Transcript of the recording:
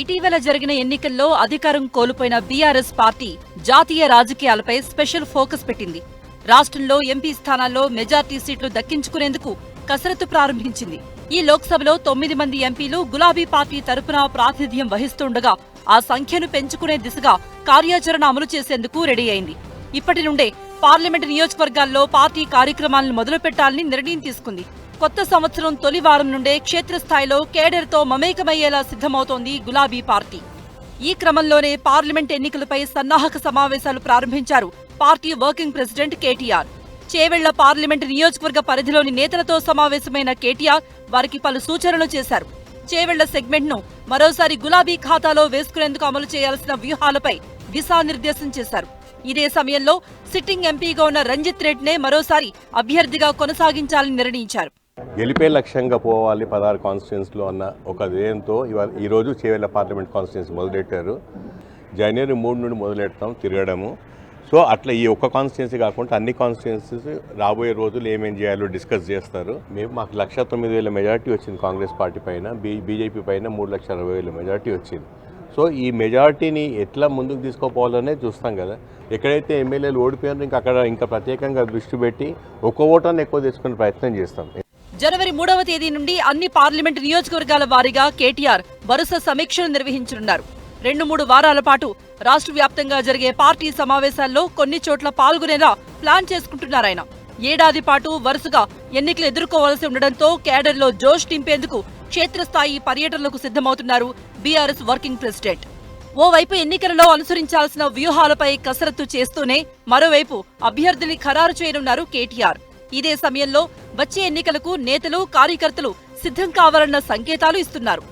ఇటీవల జరిగిన ఎన్నికల్లో అధికారం కోల్పోయిన బీఆర్ఎస్ పార్టీ జాతీయ రాజకీయాలపై స్పెషల్ ఫోకస్ పెట్టింది. రాష్ట్రంలో ఎంపీ స్థానాల్లో మెజార్టీ సీట్లు దక్కించుకునేందుకు కసరత్తు ప్రారంభించింది. ఈ లోక్సభలో తొమ్మిది మంది ఎంపీలు గులాబీ పార్టీ తరపున ప్రాతినిధ్యం వహిస్తుండగా ఆ సంఖ్యను పెంచుకునే దిశగా కార్యాచరణ అమలు చేసేందుకు రెడీ అయింది. ఇప్పటి నుండే పార్లమెంటు నియోజకవర్గాల్లో పార్టీ కార్యక్రమాలను మొదలుపెట్టాలని నిర్ణయం తీసుకుంది. కొత్త సంవత్సరం తొలి వారం నుండే క్షేత్రస్థాయిలో కేడర్తో మమేకమయ్యేలా సిద్ధమవుతోంది గులాబీ పార్టీ. ఈ క్రమంలోనే పార్లమెంట్ ఎన్నికలపై సన్నాహక సమావేశాలు ప్రారంభించారు party working president KTR. Chevella parliament నియోజకవర్గ పరిధిలోని నేతలతో సమావేశమైన కేటీఆర్ వారికి పలు సూచనలు చేశారు. చేవెళ్ళ సెగ్మెంట్ను మరోసారి గులాబీ ఖాతాలో వేసుకునేందుకు అమలు చేయాల్సిన వ్యూహాలపై దిశానిర్దేశం చేశారు. ఇదే సమయంలో సిట్టింగ్ ఎంపీగా ఉన్న రంజిత్ రెడ్నే మరోసారి అభ్యర్థిగా కొనసాగించాలని నిర్ణయించారు. గెలిపే లక్ష్యంగా పోవాలి పదహారు కాన్స్టిట్యున్సీలో అన్న ఒక ధ్యేయంతో ఇవాళ ఈరోజు చేవేళ్ళ పార్లమెంట్ కాన్స్టిట్యున్సీ మొదలెట్టారు. జనవరి మూడు నుండి మొదలెడతాం తిరగడము. సో అట్లా ఈ ఒక్క కాన్స్టిట్యున్సీ కాకుండా అన్ని కాన్స్టిట్యున్సీస్ రాబోయే రోజులు ఏమేం చేయాలో డిస్కస్ చేస్తారు. మేము మాకు లక్ష తొమ్మిది వేల మెజార్టీ వచ్చింది కాంగ్రెస్ పార్టీ పైన బీ బీజేపీ పైన మూడు లక్షల అరవై వేల మెజార్టీ వచ్చింది. సో ఈ మెజార్టీని ఎట్లా ముందుకు తీసుకోపోవాలనే చూస్తాం కదా. ఎక్కడైతే ఎమ్మెల్యేలు ఓడిపోయారో ఇంకా అక్కడ ఇంకా ప్రత్యేకంగా దృష్టి పెట్టి ఒక్క ఓటాన్ని ఎక్కువ తీసుకునే ప్రయత్నం చేస్తాం. జనవరి మూడవ తేదీ నుండి అన్ని పార్లమెంటు నియోజకవర్గాల వారీగా కేటీఆర్ వరుస సమీక్షలు నిర్వహించనున్నారు. రెండు మూడు వారాల పాటు రాష్ట్ర వ్యాప్తంగా జరిగే పార్టీ సమావేశాల్లో కొన్ని చోట్ల పాల్గొనేలా ప్లాన్ చేసుకుంటున్నారాయన ఏడాది పాటు వరుసగా ఎన్నికలు ఎదుర్కోవాల్సి ఉండడంతో కేడర్లో జోష్ నింపేందుకు క్షేత్రస్థాయి పర్యటనలకు సిద్ధమవుతున్నారు బీఆర్ఎస్ వర్కింగ్ ప్రెసిడెంట్. ఓవైపు ఎన్నికలలో అనుసరించాల్సిన వ్యూహాలపై కసరత్తు చేస్తూనే మరోవైపు అభ్యర్థిని ఖరారు చేయనున్నారు కేటీఆర్. ఇదే సమయంలో వచ్చే ఎన్నికలకు నేతలు కార్యకర్తలు సిద్ధం కావాలన్న సంకేతాలు ఇస్తున్నారు.